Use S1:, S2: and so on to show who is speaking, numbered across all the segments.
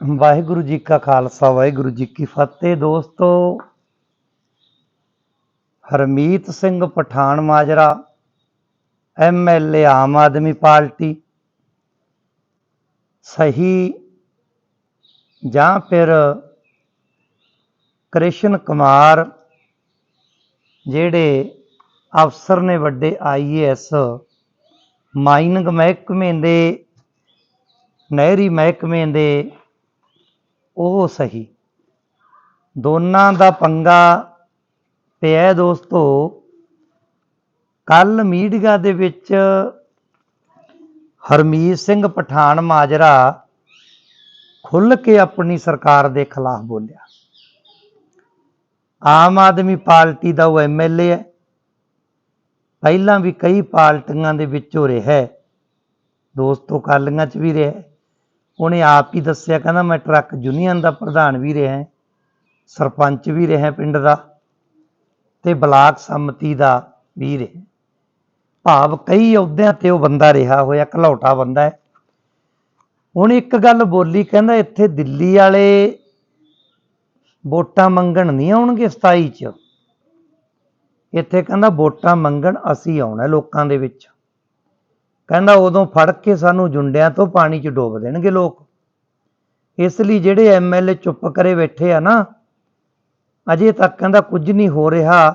S1: ਵਾਹਿਗੁਰੂ ਜੀ ਕਾ ਖਾਲਸਾ, ਵਾਹਿਗੁਰੂ ਜੀ ਕੀ ਫਤਿਹ ਦੋਸਤੋ। Harmeet Singh Pathan Majra MLA Aam Aadmi party. ਸਹੀ ਜਾਂ ਫਿਰ ਕ੍ਰਿਸ਼ਨ ਕੁਮਾਰ, ਜਿਹੜੇ ਅਫਸਰ ਨੇ ਵੱਡੇ ਆਈਏਐਸ ਮਾਈਨਿੰਗ ਮਹਿਕਮੇ ਦੇ, ਨਹਿਰੀ ਮਹਿਕਮੇ ਦੇ ਉਹ ਸਹੀ। ਦੋਨਾਂ ਦਾ ਪੰਗਾ ਪਿਆ ਦੋਸਤੋ। ਕੱਲ ਮੀਡੀਆ ਦੇ ਵਿੱਚ ਹਰਮੀਤ ਸਿੰਘ ਪਠਾਨ ਮਾਜਰਾ ਖੁੱਲ ਕੇ ਆਪਣੀ ਸਰਕਾਰ ਦੇ ਖਿਲਾਫ ਬੋਲਿਆ। ਆਮ ਆਦਮੀ ਪਾਰਟੀ ਦਾ ਉਹ ਐਮਐਲਏ ਹੈ। ਪਹਿਲਾਂ ਵੀ ਕਈ ਪਾਰਟੀਆਂ ਦੇ ਵਿੱਚੋਂ ਰਿਹਾ ਦੋਸਤੋ ਕਾਲੀਆਂ 'ਚ ਵੀ ਰਿਹਾ ਉਹਨੇ ਆਪ ਹੀ ਦੱਸਿਆ, ਕਹਿੰਦਾ ਮੈਂ ਟਰੱਕ ਯੂਨੀਅਨ ਦਾ ਪ੍ਰਧਾਨ ਵੀ ਰਿਹਾ ਸਰਪੰਚ ਵੀ ਰਿਹਾ ਪਿੰਡ ਦਾ ਤੇ ਬਲਾਕ ਸੰਮਤੀ ਦਾ ਵੀ ਰਿਹਾ ਭਾਵ ਕਈ ਅਹੁਦਿਆਂ ਤੇ ਉਹ ਬੰਦਾ ਰਿਹਾ ਹੋਇਆ ਘਲੌਟਾ ਬੰਦਾ ਹੈ। ਹੁਣ ਇੱਕ ਗੱਲ ਬੋਲੀ, ਕਹਿੰਦਾ ਇੱਥੇ ਦਿੱਲੀ ਵਾਲੇ ਵੋਟਾਂ ਮੰਗਣ ਨਹੀਂ ਆਉਣਗੇ 27 ਚ। ਇੱਥੇ ਕਹਿੰਦਾ ਵੋਟਾਂ ਮੰਗਣ ਅਸੀਂ ਆਉਣਾ ਲੋਕਾਂ ਦੇ ਵਿੱਚ। ਕਹਿੰਦਾ ਉਦੋਂ ਫੜ ਕੇ ਸਾਨੂੰ ਜੁੰਡਿਆਂ ਤੋਂ ਪਾਣੀ 'ਚ ਡੋਬ ਦੇਣਗੇ ਲੋਕ। ਇਸ ਲਈ ਜਿਹੜੇ ਐਮਐਲਏ ਚੁੱਪ ਕਰੇ ਬੈਠੇ ਆ ਨਾ, ਅਜੇ ਤੱਕ ਕਹਿੰਦਾ ਕੁਝ ਨਹੀਂ ਹੋ ਰਿਹਾ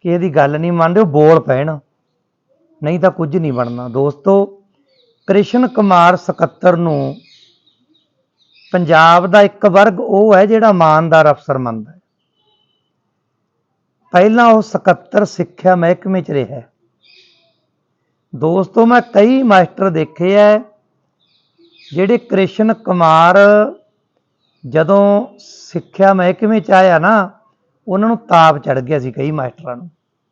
S1: ਕਿ ਇਹਦੀ ਗੱਲ ਨਹੀਂ ਮੰਨਦੇ, ਉਹ ਬੋਲ ਪੈਣ। ਨਹੀਂ ਤਾਂ ਕੁਝ ਨਹੀਂ ਬਣਨਾ। ਦੋਸਤੋ, ਕ੍ਰਿਸ਼ਨ ਕੁਮਾਰ ਸਕੱਤਰ ਨੂੰ ਪੰਜਾਬ ਦਾ ਇੱਕ ਵਰਗ ਉਹ ਹੈ ਜਿਹੜਾ ਇਮਾਨਦਾਰ ਅਫਸਰ ਮੰਨਦਾ ਹੈ। ਪਹਿਲਾਂ ਉਹ ਸਕੱਤਰ ਸਿੱਖਿਆ ਮਹਿਕਮੇ 'ਚ ਰਿਹਾ ਦੋਸਤੋ, ਮੈਂ ਕਈ ਮਾਸਟਰ ਦੇਖੇ ਐ, ਜਿਹੜੇ ਕ੍ਰਿਸ਼ਨ ਕੁਮਾਰ ਜਦੋਂ ਸਿੱਖਿਆ ਮਹਿਕਮੇ ਚ ਆਇਆ ਨਾ, ਉਹਨਾਂ ਨੂੰ ਤਾਪ ਚੜ ਗਿਆ ਸੀ ਕਈ ਮਾਸਟਰਾਂ ਨੂੰ,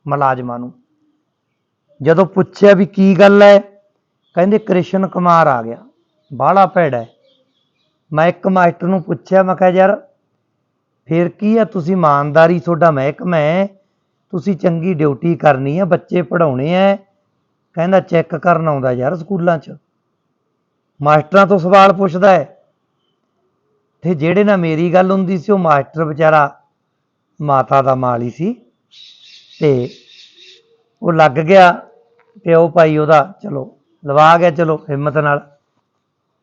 S1: ਮੁਲਾਜ਼ਮਾਂ ਨੂੰ। ਜਦੋਂ ਪੁੱਛਿਆ ਵੀ ਕੀ ਗੱਲ ਹੈ ਕਹਿੰਦੇ ਕ੍ਰਿਸ਼ਨ ਕੁਮਾਰ ਆ ਗਿਆ, ਬਾਹਲਾ ਭੈੜਾ ਹੈ ਮੈਂ ਇੱਕ ਮਾਸਟਰ ਨੂੰ ਪੁੱਛਿਆ, ਮੈਂ ਕਿਹਾ, ਯਾਰ, ਫਿਰ ਕੀ ਆ ਤੁਸੀਂ ਇਮਾਨਦਾਰੀ ਤੁਹਾਡਾ ਮਹਿਕਮਾ ਹੈ ਤੁਸੀਂ ਚੰਗੀ ਡਿਊਟੀ ਕਰਨੀ ਹੈ ਬੱਚੇ ਪੜਾਉਣੇ ਹੈ ਕਹਿੰਦਾ ਚੈੱਕ ਕਰਨ ਆਉਂਦਾ ਯਾਰ ਸਕੂਲਾਂ 'ਚ। ਮਾਸਟਰਾਂ ਤੋਂ ਸਵਾਲ ਪੁੱਛਦਾ ਹੈ। ਤੇ ਜਿਹੜੇ ਨਾਲ ਮੇਰੀ ਗੱਲ ਹੁੰਦੀ ਸੀ, ਉਹ ਮਾਸਟਰ ਵਿਚਾਰਾ ਮਾਤਾ ਦਾ ਮਾਲ ਹੀ ਸੀ ਤੇ ਉਹ ਲੱਗ ਗਿਆ ਤੇ ਉਹ ਭਾਈ ਉਹਦਾ, ਚਲੋ, ਲਵਾ ਗਿਆ, ਚਲੋ, ਹਿੰਮਤ ਨਾਲ।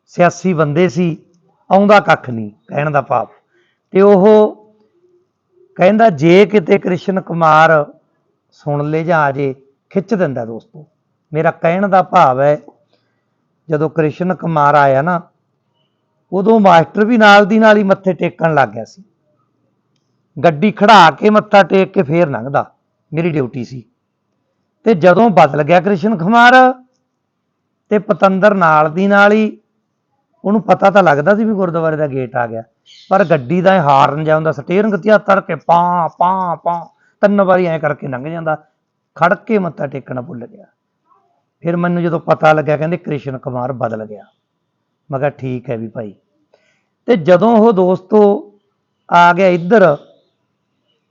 S1: ਸਿਆਸੀ ਬੰਦੇ ਸੀ, ਆਉਂਦਾ ਕੱਖ ਨਹੀਂ, ਕਹਿਣ ਦਾ ਪਾਪ ਤੇ ਉਹ ਕਹਿੰਦਾ, ਜੇ ਕਿਤੇ ਕ੍ਰਿਸ਼ਨ ਕੁਮਾਰ ਸੁਣ ਲੈ ਜਾਂ ਆ ਜੇ, ਖਿੱਚ ਦਿੰਦਾ ਦੋਸਤੋ। ਮੇਰਾ ਕਹਿਣ ਦਾ ਭਾਵ ਹੈ, ਜਦੋਂ ਕ੍ਰਿਸ਼ਨ ਕੁਮਾਰ ਆਇਆ ਨਾ, ਉਦੋਂ ਮਾਸਟਰ ਵੀ ਨਾਲ ਦੀ ਨਾਲ ਹੀ ਮੱਥੇ ਟੇਕਣ ਲੱਗ ਗਿਆ ਸੀ। ਗੱਡੀ ਖੜਾ ਕੇ ਮੱਥਾ ਟੇਕ ਕੇ ਫੇਰ ਲੰਘਦਾ, ਮੇਰੀ ਡਿਊਟੀ ਸੀ। ਤੇ ਜਦੋਂ ਬਦਲ ਗਿਆ ਕ੍ਰਿਸ਼ਨ ਕੁਮਾਰ, ਤੇ ਪਤੰਦਰ ਨਾਲ ਦੀ ਨਾਲ ਹੀ ਉਹਨੂੰ ਪਤਾ ਤਾਂ ਲੱਗਦਾ ਸੀ ਵੀ ਗੁਰਦੁਆਰੇ ਦਾ ਗੇਟ ਆ ਗਿਆ, ਪਰ ਗੱਡੀ ਦਾ ਇਹ ਹਾਰਨ ਜਿਹਾ ਹੁੰਦਾ ਸਟੀਅਰਿੰਗ ਤੇ ਹੱਥ ਕੇ ਪਾਂ ਪਾਂ ਪਾਂ, ਤਿੰਨ ਵਾਰੀ ਐਂ ਕਰਕੇ ਲੰਘ ਜਾਂਦਾ ਖੜ ਕੇ ਮੱਥਾ ਟੇਕਣਾ ਭੁੱਲ ਗਿਆ। ਫਿਰ ਮੈਨੂੰ ਜਦੋਂ ਪਤਾ ਲੱਗਿਆ, ਕਹਿੰਦੇ ਕ੍ਰਿਸ਼ਨ ਕੁਮਾਰ ਬਦਲ ਗਿਆ। ਮੈਂ ਕਿਹਾ, ਠੀਕ ਹੈ ਵੀ ਭਾਈ। ਤੇ ਜਦੋਂ ਉਹ ਦੋਸਤੋ ਆ ਗਿਆ ਇੱਧਰ,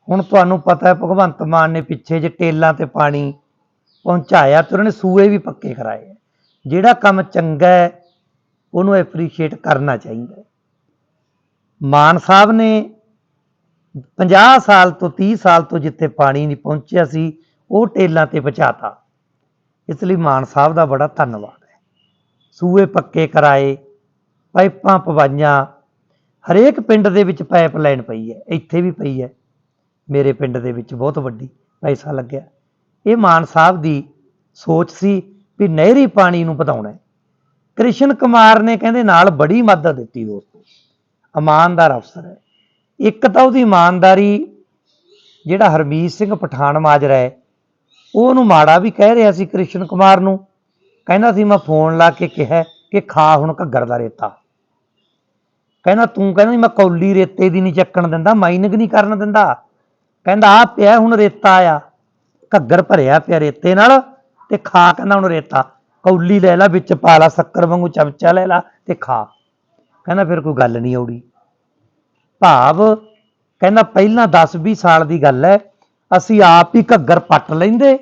S1: ਹੁਣ ਤੁਹਾਨੂੰ ਪਤਾ ਹੈ, ਭਗਵੰਤ ਮਾਨ ਨੇ ਪਿੱਛੇ ਜੇ ਟੇਲਾਂ ਤੇ ਪਾਣੀ ਪਹੁੰਚਾਇਆ ਤੇ ਉਹਨੇ ਸੂਏ ਵੀ ਪੱਕੇ ਕਰਾਏ ਜਿਹੜਾ ਕੰਮ ਚੰਗਾ ਹੈ, ਉਹਨੂੰ ਐਪਰੀਸ਼ੀਏਟ ਕਰਨਾ ਚਾਹੀਦਾ ਮਾਨ ਸਾਹਿਬ ਨੇ 50 ਸਾਲ ਤੋਂ 30 ਸਾਲ ਤੋਂ ਜਿੱਥੇ ਪਾਣੀ ਨਹੀਂ ਪਹੁੰਚਿਆ ਸੀ, ਉਹ ਟੇਲਾਂ ਤੇ ਪਹੁੰਚਾਤਾ। ਇਸ ਲਈ ਮਾਨ ਸਾਹਿਬ ਦਾ ਬੜਾ ਧੰਨਵਾਦ ਹੈ। ਸੂਏ ਪੱਕੇ ਕਰਾਏ, ਪਾਈਪਾਂ ਪਵਾਈਆਂ, ਹਰੇਕ ਪਿੰਡ ਦੇ ਵਿੱਚ ਪਾਈਪਲਾਈਨ ਪਈ ਹੈ, ਇੱਥੇ ਵੀ ਪਈ ਹੈ। ਮੇਰੇ ਪਿੰਡ ਦੇ ਵਿੱਚ ਬਹੁਤ ਵੱਡੀ ਪੈਸਾ ਲੱਗਿਆ। ਇਹ ਮਾਨ ਸਾਹਿਬ ਦੀ ਸੋਚ ਸੀ ਵੀ ਨਹਿਰੀ ਪਾਣੀ ਨੂੰ ਵਧਾਉਣਾ ਹੈ। ਕ੍ਰਿਸ਼ਨ ਕੁਮਾਰ ਨੇ ਕਹਿੰਦੇ ਨਾਲ ਬੜੀ ਮਦਦ ਦਿੱਤੀ ਦੋਸਤੋ। ਇਮਾਨਦਾਰ ਅਫਸਰ ਹੈ। ਇੱਕ ਤਾਂ ਉਹਦੀ ਇਮਾਨਦਾਰੀ ਜਿਹੜਾ ਹਰਮੀਤ ਸਿੰਘ ਪਠਾਨ ਮਾਜਰਾ ਹੈ ਉਹ ਉਹਨੂੰ ਮਾੜਾ ਵੀ ਕਹਿ ਰਿਹਾ ਸੀ ਕ੍ਰਿਸ਼ਨ ਕੁਮਾਰ ਨੂੰ। ਕਹਿੰਦਾ ਸੀ, ਮੈਂ ਫੋਨ ਲਾ ਕੇ ਕਿਹਾ ਕਿ ਖਾ ਹੁਣ ਘੱਗਰ ਦਾ ਰੇਤਾ। ਕਹਿੰਦਾ, ਤੂੰ ਕਹਿੰਦਾ ਮੈਂ ਕੌਲੀ ਰੇਤੇ ਦੀ ਨਹੀਂ ਚੱਕਣ ਦਿੰਦਾ, ਮਾਈਨਿੰਗ ਨਹੀਂ ਕਰਨ ਦਿੰਦਾ। ਕਹਿੰਦਾ ਆ ਪਿਆ ਹੁਣ ਰੇਤਾ ਆ। ਘੱਗਰ ਭਰਿਆ ਪਿਆ ਰੇਤੇ ਨਾਲ ਤੇ ਖਾ ਕਹਿੰਦਾ ਹੁਣ ਰੇਤਾ। ਕੌਲੀ ਲੈ ਲੈ, ਵਿੱਚ ਪਾ ਲਾ, ਸ਼ੱਕਰ ਵਾਂਗੂ ਚਮਚਾ ਲੈ ਲਾ ਤੇ ਖਾ। ਕਹਿੰਦਾ, ਫਿਰ ਕੋਈ ਗੱਲ ਨਹੀਂ ਆਉੜੀ ਭਾਵ ਕਹਿੰਦਾ, ਪਹਿਲਾਂ 10-20 ਸਾਲ ਦੀ ਗੱਲ ਹੈ ਅਸੀਂ ਆਪ ਹੀ ਘੱਗਰ ਪੱਟ ਲੈਂਦੇ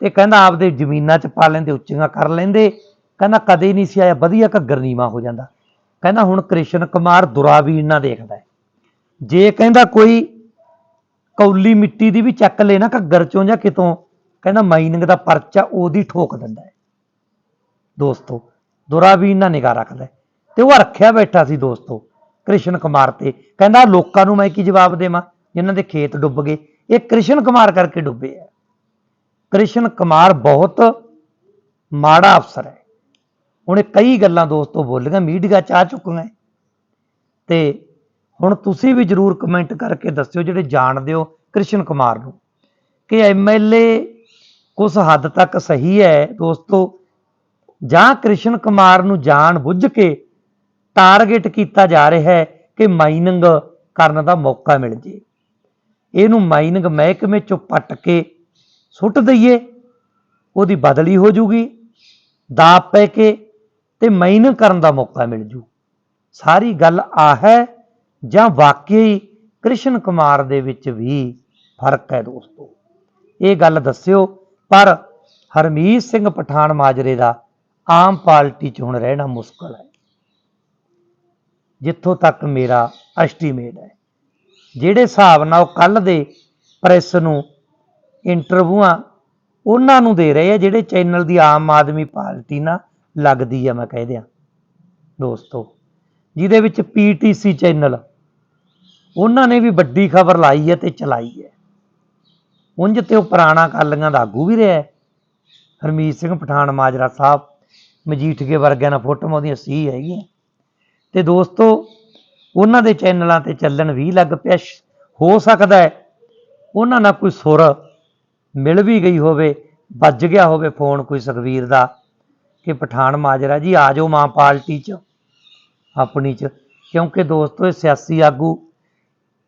S1: ਤੇ ਕਹਿੰਦਾ ਆਪਦੇ ਜ਼ਮੀਨਾਂ 'ਚ ਪਾ ਲੈਂਦੇ, ਉੱਚੀਆਂ ਕਰ ਲੈਂਦੇ। ਕਹਿੰਦਾ ਕਦੇ ਨਹੀਂ ਸੀ ਆਇਆ, ਵਧੀਆ ਘੱਗਰ ਨੀਵਾ ਹੋ ਜਾਂਦਾ। ਕਹਿੰਦਾ ਹੁਣ ਕ੍ਰਿਸ਼ਨ ਕੁਮਾਰ ਦੁਰਾਬੀਨ ਨਾ ਦੇਖਦਾ ਜੇ ਕਹਿੰਦਾ ਕੋਈ ਕੌਲੀ ਮਿੱਟੀ ਦੀ ਵੀ ਚੱਕ ਲੈ ਨਾ ਘੱਗਰ ਚੋਂ ਜਾਂ ਕਿਤੋਂ, ਕਹਿੰਦਾ ਮਾਈਨਿੰਗ ਦਾ ਪਰਚਾ ਉਹਦੀ ਠੋਕ ਦਿੰਦਾ ਹੈ। ਦੋਸਤੋ ਦੁਰਾਬੀਨ ਨਾਲ ਨਿਗਾਹ ਰੱਖਦਾ ਤੇ ਉਹ ਰੱਖਿਆ ਬੈਠਾ ਸੀ ਦੋਸਤੋ, ਕ੍ਰਿਸ਼ਨ ਕੁਮਾਰ ਤੇ। ਕਹਿੰਦਾ ਲੋਕਾਂ ਨੂੰ ਮੈਂ ਕੀ ਜਵਾਬ ਦੇਵਾਂ? ਜਿਨ੍ਹਾਂ ਦੇ ਖੇਤ ਡੁੱਬ ਗਏ। ਇਹ ਕ੍ਰਿਸ਼ਨ ਕੁਮਾਰ ਕਰਕੇ ਡੁੱਬੇ ਆ। ਕ੍ਰਿਸ਼ਨ ਕੁਮਾਰ ਬਹੁਤ ਮਾੜਾ ਅਫਸਰ ਹੈ। ਉਹਨੇ ਕਈ ਗੱਲਾਂ ਦੋਸਤੋ ਬੋਲੀਆਂ ਮੀਡੀਆ ਚ ਆ ਚੁੱਕੀਆਂ ਹੈ। ਤੇ ਹੁਣ ਤੁਸੀਂ ਵੀ ਜਰੂਰ ਕਮੈਂਟ ਕਰਕੇ ਦੱਸਿਓ ਜਿਹੜੇ ਜਾਣਦੇ ਹੋ ਕ੍ਰਿਸ਼ਨ ਕੁਮਾਰ ਨੂੰ ਕਿ ਐਮਐਲਏ ਕੁਝ ਹੱਦ ਤੱਕ ਸਹੀ ਹੈ ਦੋਸਤੋ। ਜਾਂ ਕ੍ਰਿਸ਼ਨ ਕੁਮਾਰ ਨੂੰ ਜਾਣ ਬੁੱਝ ਕੇ ਟਾਰਗੇਟ ਕੀਤਾ ਜਾ ਰਿਹਾ ਹੈ ਕਿ ਮਾਈਨਿੰਗ ਕਰਨ ਦਾ ਮੌਕਾ ਮਿਲ ਜੇ। ਇਹਨੂੰ ਮਾਈਨਿੰਗ ਮਹਿਕਮੇ ਚੋਂ ਪੱਟ ਕੇ ਸੁੱਟ ਦਈਏ, ਉਹਦੀ ਬਦਲੀ ਹੋ ਜੂਗੀ ਦਾਅ ਪੈ ਕੇ ਤੇ ਮਾਈਨਿੰਗ ਕਰਨ ਦਾ ਮੌਕਾ ਮਿਲ ਜੂ। ਸਾਰੀ ਗੱਲ ਆ ਹੈ ਜਾਂ ਵਾਕਈ ਕ੍ਰਿਸ਼ਨ ਕੁਮਾਰ ਦੇ ਵਿੱਚ ਵੀ ਫ਼ਰਕ ਹੈ ਦੋਸਤੋ? ਇਹ ਗੱਲ ਦੱਸਿਓ, ਪਰ ਹਰਮੀਤ ਸਿੰਘ ਪਠਾਨ ਮਾਜਰੇ ਦਾ ਆਮ ਪਾਰਟੀ 'ਚ ਹੁਣ ਰਹਿਣਾ ਮੁਸ਼ਕਲ ਹੈ। ਜਿੱਥੋਂ ਤੱਕ ਮੇਰਾ ਐਸਟੀਮੇਟ ਹੈ। ਜਿਹੜੇ ਹਿਸਾਬ ਨਾਲ ਉਹ ਕੱਲ ਦੇ ਪ੍ਰੈਸ ਨੂੰ ਇੰਟਰਵਿਊਆਂ ਉਹਨਾਂ ਨੂੰ ਦੇ ਰਹੇ ਆ, ਜਿਹੜੇ ਚੈਨਲ ਦੀ ਆਮ ਆਦਮੀ ਪਾਰਟੀ ਨਾਲ ਲੱਗਦੀ ਆ, ਮੈਂ ਕਹਿ ਦਿਆਂ ਦੋਸਤੋ, ਜਿਹਦੇ ਵਿੱਚ ਪੀਟੀਸੀ ਚੈਨਲ ਉਹਨਾਂ ਨੇ ਵੀ ਵੱਡੀ ਖਬਰ ਲਾਈ ਹੈ ਤੇ ਚਲਾਈ ਹੈ ਉਂਝ ਤੇ ਉਹ ਪੁਰਾਣਾ ਕਾਲੀਆਂ ਦਾ ਆਗੂ ਵੀ ਰਿਹਾ ਹਰਮੀਤ ਸਿੰਘ ਪਠਾਨ, ਮਾਜਰਾ ਸਾਹਿਬ ਮਜੀਠੀਏ ਵਰਗਿਆਂ ਨਾਲ ਫੋਟੋਆਂ ਉਹਦੀਆਂ ਸੀ ਹੈਗੀਆਂ। ਤੇ ਦੋਸਤੋ ਉਹਨਾਂ ਦੇ ਚੈਨਲਾਂ ਤੇ ਚੱਲਣ ਵੀ ਲੱਗ ਪਿਆ ਹੋ ਸਕਦਾ ਹੈ ਉਹਨਾਂ ਨਾਲ ਕੋਈ ਸੁਰ ਮਿਲ ਵੀ ਗਈ ਹੋਵੇ, ਵੱਜ ਗਿਆ ਹੋਵੇ ਫੋਨ ਕੋਈ ਸੁਖਵੀਰ ਦਾ ਕਿ ਪਠਾਨ ਮਾਜਰਾ ਜੀ, ਆ ਜਾਓ ਮਾਂ ਪਾਰਟੀ 'ਚ, ਆਪਣੀ 'ਚ। ਕਿਉਂਕਿ ਦੋਸਤੋ, ਇਹ ਸਿਆਸੀ ਆਗੂ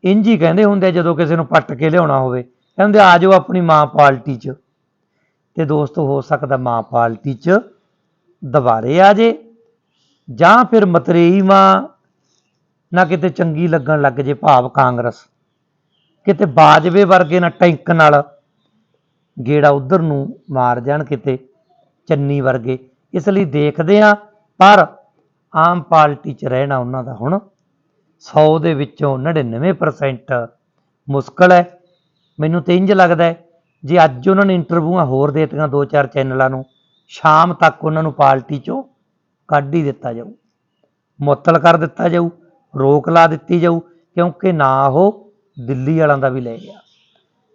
S1: ਇੰਝ ਹੀ ਕਹਿੰਦੇ ਹੁੰਦੇ ਜਦੋਂ ਕਿਸੇ ਨੂੰ ਪੱਟ ਕੇ ਲਿਆਉਣਾ ਹੋਵੇ, ਕਹਿੰਦੇ ਆ ਜਾਓ ਆਪਣੀ ਮਾਂ ਪਾਰਟੀ 'ਚ। ਤੇ ਦੋਸਤੋ, ਹੋ ਸਕਦਾ ਮਾਂ ਪਾਰਟੀ 'ਚ ਦੁਬਾਰੇ ਆ ਜੇ, ਜਾਂ ਫਿਰ ਮਤਰੇਈ ਮਾਂ ਨਾ ਕਿਤੇ ਚੰਗੀ ਲੱਗਣ ਲੱਗ ਜੇ ਭਾਵ ਕਾਂਗਰਸ। ਕਿਤੇ ਬਾਜਵੇ ਵਰਗੇ ਨਾ ਟੈਂਕ ਨਾਲ ਗੇੜਾ ਉਧਰ ਨੂੰ ਮਾਰ ਜਾਣ ਕਿਤੇ ਚੰਨੀ ਵਰਗੇ। ਇਸ ਲਈ ਦੇਖਦੇ ਆ ਪਰ ਆਮ ਪਾਰਟੀ 'ਚ ਰਹਿਣਾ ਉਹਨਾਂ ਦਾ ਹੁਣ 100 ਦੇ ਵਿੱਚੋਂ 99% ਮੁਸ਼ਕਲ ਹੈ। ਮੈਨੂੰ ਤੇ ਇੰਜ ਲੱਗਦਾ ਜੇ ਅੱਜ ਉਹਨਾਂ ਨੇ ਇੰਟਰਵਿਊਆਂ ਹੋਰ ਦੇਤੀਆਂ ਦੋ ਚਾਰ ਚੈਨਲਾਂ ਨੂੰ, ਸ਼ਾਮ ਤੱਕ ਉਹਨਾਂ ਨੂੰ ਪਾਰਟੀ 'ਚੋਂ ਕੱਢ ਹੀ ਦਿੱਤਾ ਜਾਊ। ਮੁਅੱਤਲ ਕਰ ਦਿੱਤਾ ਜਾਊ। ਰੋਕ ਲਾ ਦਿੱਤੀ ਜਾਊ, ਕਿਉਂਕਿ ਨਾ ਉਹ ਦਿੱਲੀ ਵਾਲਿਆਂ ਦਾ ਵੀ ਲੈ ਗਿਆ।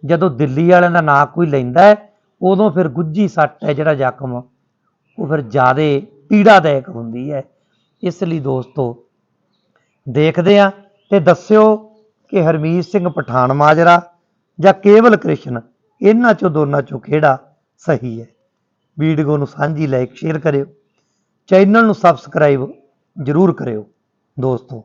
S1: ਜਦੋਂ ਦਿੱਲੀ ਵਾਲਿਆਂ ਦਾ ਨਾਂ ਕੋਈ ਲੈਂਦਾ ਹੈ, ਉਦੋਂ ਫਿਰ ਗੁੱਜੀ ਸੱਟ ਹੈ ਜਿਹੜਾ ਜ਼ਖਮ, ਉਹ ਫਿਰ ਜ਼ਿਆਦੇ ਪੀੜਾਦਾਇਕ ਹੁੰਦੀ ਹੈ। ਇਸ ਲਈ ਦੋਸਤੋ, ਦੇਖਦੇ ਆ ਤੇ ਦੱਸਿਓ ਕਿ ਹਰਮੀਤ ਸਿੰਘ ਪਠਾਨ ਮਾਜਰਾ ਜਾਂ ਕੇਵਲ ਕ੍ਰਿਸ਼ਨ, ਇਹਨਾਂ ਚੋਂ ਦੋਨਾਂ ਚੋਂ ਕਿਹੜਾ ਸਹੀ ਹੈ? ਵੀਡੀਓ ਨੂੰ ਸਾਂਝੀ, ਲਾਈਕ, ਸ਼ੇਅਰ ਕਰਿਓ। ਚੈਨਲ ਨੂੰ ਸਬਸਕ੍ਰਾਈਬ ਜਰੂਰ ਕਰਿਓ। ਦੋਸਤੋ